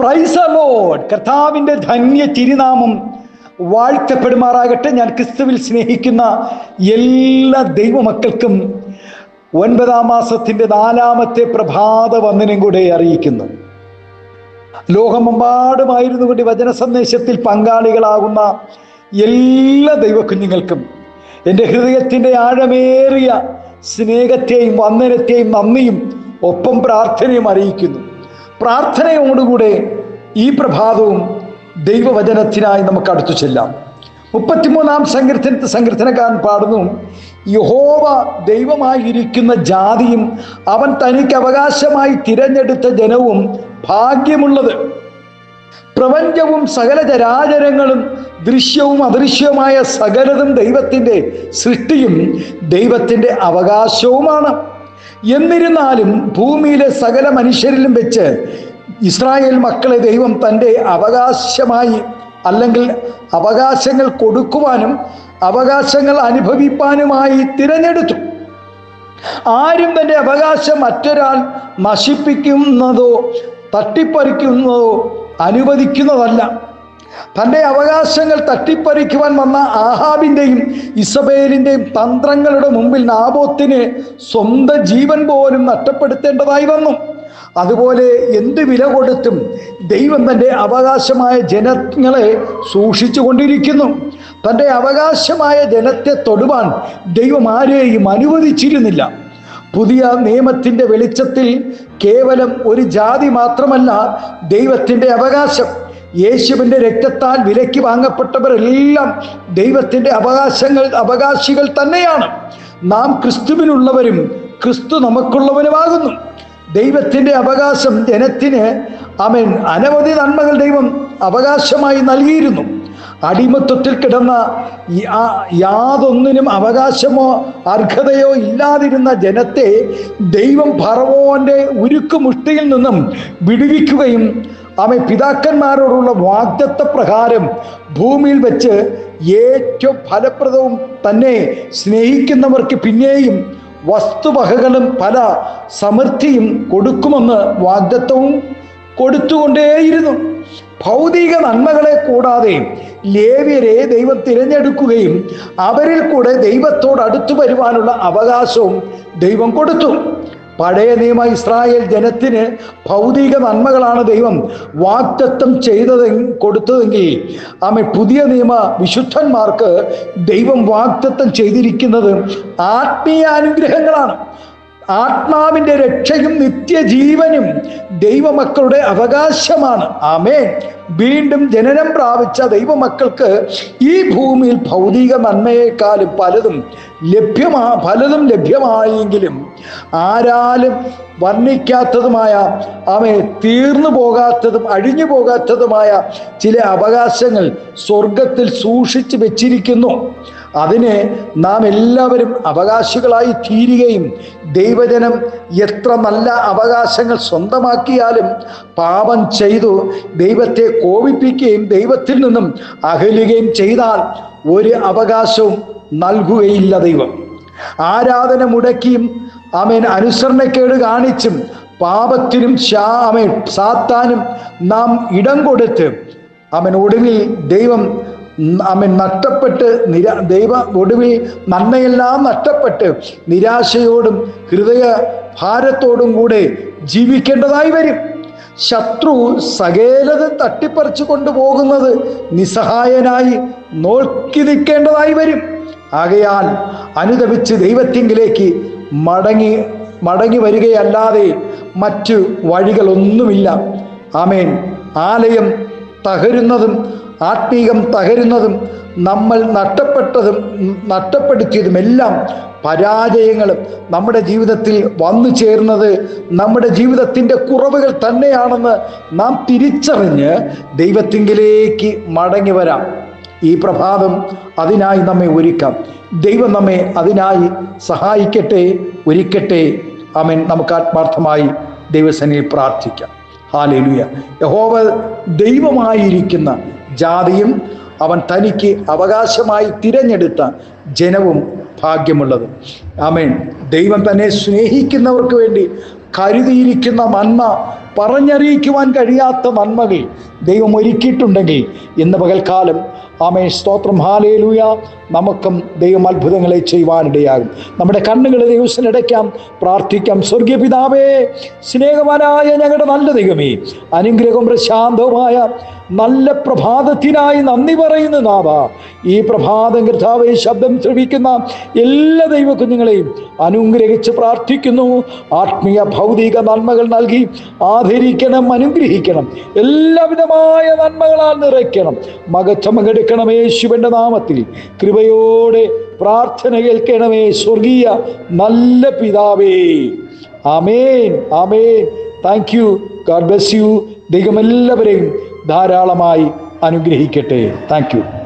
Price load കർത്താവിന്റെ ധന്യ തിരുനാമം വാഴ്ത്തപ്പെടുമാറാകട്ടെ. ഞാൻ ക്രിസ്തുവിൽ സ്നേഹിക്കുന്ന എല്ലാ ദൈവമക്കൾക്കും ഒൻപതാം മാസത്തിന്റെ നാലാമത്തെ പ്രഭാത വന്ദനം കൂടെ അറിയിക്കുന്നു. ലോകമെമ്പാടുമായിരുന്നു കൊണ്ട് വചന സന്ദേശത്തിൽ പങ്കാളികളാകുന്ന എല്ലാ ദൈവക്കുഞ്ഞുങ്ങൾക്കും എന്റെ ഹൃദയത്തിന്റെ ആഴമേറിയ സ്നേഹത്തെയും വന്ദനത്തെയും നന്ദിയും ഒപ്പം പ്രാർത്ഥനയും അറിയിക്കുന്നു. പ്രാർത്ഥനയോടുകൂടെ ഈ പ്രഭാതവും ദൈവവചനത്തിനായി നമുക്ക് അടുത്തു ചെല്ലാം. മുപ്പത്തിമൂന്നാം സങ്കീർത്തന സങ്കീർത്തനക്കാരൻ പാടുന്നു യഹോവ ദൈവമായിരിക്കുന്ന ജാതിയും അവൻ തനിക്ക് അവകാശമായി തിരഞ്ഞെടുത്ത ജനവും ഭാഗ്യമുള്ളത്. പ്രപഞ്ചവും സകല ചരാചരങ്ങളും ദൃശ്യവും അദൃശ്യവുമായ സകലതും ദൈവത്തിന്റെ സൃഷ്ടിയും ദൈവത്തിന്റെ അവകാശവുമാണ്. എന്നിരുന്നാലും ഭൂമിയിലെ സകല മനുഷ്യരിലും വെച്ച് ഇസ്രായേൽ മക്കളെ ദൈവം തന്റെ അവകാശമായി അല്ലെങ്കിൽ അവകാശങ്ങൾ കൊടുക്കുവാനും അവകാശങ്ങൾ അനുഭവിപ്പാനുമായി തിരഞ്ഞെടുത്തു. ആരും തന്റെ അവകാശം മറ്റൊരാൾ നശിപ്പിക്കുന്നതോ തട്ടിപ്പറിക്കുന്നതോ അനുവദിക്കുന്നതല്ല. തന്റെ അവകാശങ്ങൾ തട്ടിപ്പറിക്കുവാൻ വന്ന ആഹാബിന്റെയും ഇസബേലിന്റെയും തന്ത്രങ്ങളുടെ മുമ്പിൽ നാബോത്തിന് സ്വന്തം ജീവൻ പോലും നഷ്ടപ്പെടുത്തേണ്ടതായി വന്നു. അതുപോലെ എന്ത് വില കൊടുത്തും ദൈവം തന്റെ അവകാശമായ ജനങ്ങളെ സൂക്ഷിച്ചു കൊണ്ടിരിക്കുന്നു. തന്റെ അവകാശമായ ജനത്തെ തൊടുവാൻ ദൈവം ആരെയും അനുവദിച്ചിരുന്നില്ല. പുതിയ നിയമത്തിന്റെ വെളിച്ചത്തിൽ കേവലം ഒരു ജാതി മാത്രമല്ല ദൈവത്തിന്റെ അവകാശം. യേശുവിന്റെ രക്തത്താൽ വിലയ്ക്ക് വാങ്ങപ്പെട്ടവരെല്ലാം ദൈവത്തിന്റെ അവകാശങ്ങൾ അവകാശികൾ തന്നെയാണ്. നാം ക്രിസ്തുവിനുള്ളവരും ക്രിസ്തു നമുക്കുള്ളവനുമാകുന്നു ദൈവത്തിന്റെ അവകാശം ജനത്തിന് അവൻ അനവധി നന്മകൾ ദൈവം അവകാശമായി നൽകിയിരുന്നു. അടിമത്വത്തിൽ കിടന്ന യാതൊന്നിനും അവകാശമോ അർഹതയോ ഇല്ലാതിരുന്ന ജനത്തെ ദൈവം ഭറവോന്റെ ഉരുക്കുമുഷ്ടിയിൽ നിന്നും വിടുവിക്കുകയും അവൻ പിതാക്കന്മാരോടുള്ള വാഗ്ദത്ത പ്രകാരം ഭൂമിയിൽ വെച്ച് ഏറ്റവും ഫലപ്രദവും തന്നെ സ്നേഹിക്കുന്നവർക്ക് പിന്നെയും വസ്തുവകകളും പല സമൃദ്ധിയും കൊടുക്കുമെന്ന് വാഗ്ദത്വവും കൊടുത്തുകൊണ്ടേയിരുന്നു. ഭൗതിക നന്മകളെ കൂടാതെ ലേവ്യരെ ദൈവം തിരഞ്ഞെടുക്കുകയും അവരിൽ കൂടെ ദൈവത്തോട് അടുത്തു വരുവാനുള്ള അവകാശവും ദൈവം കൊടുത്തു. പഴയ നിയമ ഇസ്രായേൽ ജനത്തിന് ഭൗതിക നന്മകളാണ് ദൈവം വാക്തത്വം ചെയ്തത് കൊടുത്തതെങ്കിൽ ആമെ പുതിയ നിയമ വിശുദ്ധന്മാർക്ക് ദൈവം വാക്തത്വം ചെയ്തിരിക്കുന്നത് ആത്മീയ അനുഗ്രഹങ്ങളാണ്. ആത്മാവിന്റെ രക്ഷയും നിത്യജീവനും ദൈവമക്കളുടെ അവകാശമാണ്. ആമേ വീണ്ടും ജനനം പ്രാപിച്ച ദൈവമക്കൾക്ക് ഈ ഭൂമിയിൽ ഭൗതിക നന്മയേക്കാൾ പലതും ലഭ്യമാ പലതും ലഭ്യമായെങ്കിലും ആരാലും വർണിക്കാത്തതുമായ അവയെ തീർന്നു പോകാത്തതും അഴിഞ്ഞു പോകാത്തതുമായ ചില അവകാശങ്ങൾ സ്വർഗത്തിൽ സൂക്ഷിച്ചു വെച്ചിരിക്കുന്നു. അതിന് നാം എല്ലാവരും അവകാശികളായി തീരുകയും ദൈവജനം എത്ര നല്ല അവകാശങ്ങൾ സ്വന്തമാക്കിയാലും പാപം ചെയ്തു ദൈവത്തെ കോപിപ്പിക്കുകയും ദൈവത്തിൽ നിന്നും അകലുകയും ചെയ്താൽ ഒരു അവകാശവും നൽകുകയില്ല ദൈവം. ആരാധന മുടക്കിയും ആമേൻ അനുസരണക്കേട് കാണിച്ചും പാപത്തിനും ശാ അവൻ സാത്താനും നാം ഇടം കൊടുത്ത് അവൻ ഒടുവിൽ ദൈവം അവൻ നഷ്ടപ്പെട്ട് നിരാ ദൈവ ഒടുവിൽ നന്മയെല്ലാം നഷ്ടപ്പെട്ട് നിരാശയോടും ഹൃദയ ഭാരത്തോടും കൂടെ ജീവിക്കേണ്ടതായി വരും. ശത്രു സകേലത് തട്ടിപ്പറിച്ചു കൊണ്ടുപോകുന്നത് നിസ്സഹായനായി നോക്കി നിൽക്കേണ്ടതായി വരും. ആകയാൽ അനുദപിച്ച് ദൈവത്തിങ്കിലേക്ക് മടങ്ങി മടങ്ങി വരികയല്ലാതെ മറ്റു വഴികളൊന്നുമില്ല. ആമേൻ. ആലയം തകരുന്നതും ആത്മീകം തകരുന്നതും നമ്മൾ നഷ്ടപ്പെട്ടതും നഷ്ടപ്പെടുത്തിയതുമെല്ലാം പരാജയങ്ങളും നമ്മുടെ ജീവിതത്തിൽ വന്നു ചേർന്നത് നമ്മുടെ ജീവിതത്തിന്റെ കുറവുകൾ തന്നെയാണെന്ന് നാം തിരിച്ചറിഞ്ഞ് ദൈവത്തിങ്കിലേക്ക് മടങ്ങി വരാം. ഈ പ്രഭാതം അതിനായി നമ്മെ ഒരുക്കാം. ദൈവം നമ്മെ അതിനായി സഹായിക്കട്ടെ ഒരുക്കട്ടെ. അമൻ നമുക്ക് ആത്മാർത്ഥമായി ദൈവസേനയിൽ പ്രാർത്ഥിക്കാം. ഹാലേലുയ. യഹോവ ദൈവമായിരിക്കുന്ന ജാതിയും അവൻ തനിക്ക് അവകാശമായി തിരഞ്ഞെടുത്ത ജനവും ഭാഗ്യമുള്ളത്. ആമേൻ. ദൈവം തന്നെ സ്നേഹിക്കുന്നവർക്ക് വേണ്ടി കരുതിയിരിക്കുന്ന നന്മ പറഞ്ഞറിയിക്കുവാൻ കഴിയാത്ത നന്മകൾ ദൈവം ഒരുക്കിയിട്ടുണ്ടെങ്കിൽ ഇന്ന് പകൽക്കാലം. ആമേ സ്തോത്രം. ഹാലേലൂയ. നമുക്കും ദൈവം അത്ഭുതങ്ങളെ ചെയ്യുവാനിടയാകും. നമ്മുടെ കണ്ണുകൾ ദൈവത്തിനടയ്ക്കാം പ്രാർത്ഥിക്കാം. സ്വർഗീയ പിതാവേ സ്നേഹവാനായ ഞങ്ങളുടെ നല്ല ദൈവമേ അനുഗ്രഹം പ്രശാന്തവുമായ നല്ല പ്രഭാതത്തിനായി നന്ദി പറയുന്ന നാഥ. ഈ പ്രഭാതം കർത്താവെ ശബ്ദം ശ്രവിക്കുന്ന എല്ലാ ദൈവ കുഞ്ഞുങ്ങളെയും അനുഗ്രഹിച്ച് പ്രാർത്ഥിക്കുന്നു. ആത്മീയ ഭൗതിക നന്മകൾ നൽകി ആദരിക്കണം അനുഗ്രഹിക്കണം. എല്ലാവിധമായ നന്മകളാൽ നിറയ്ക്കണം. മകച്ചമകെടുക്കണം യേശുവിന്റെ നാമത്തിൽ. കൃപയോടെ പ്രാർത്ഥന കേൾക്കണമേ സ്വർഗീയ നല്ല പിതാവേ. ആമേൻ ആമേൻ. Thank you God bless you ദൈവം എല്ലാവരെയും ധാരാളമായി അനുഗ്രഹിക്കട്ടെ. Thank you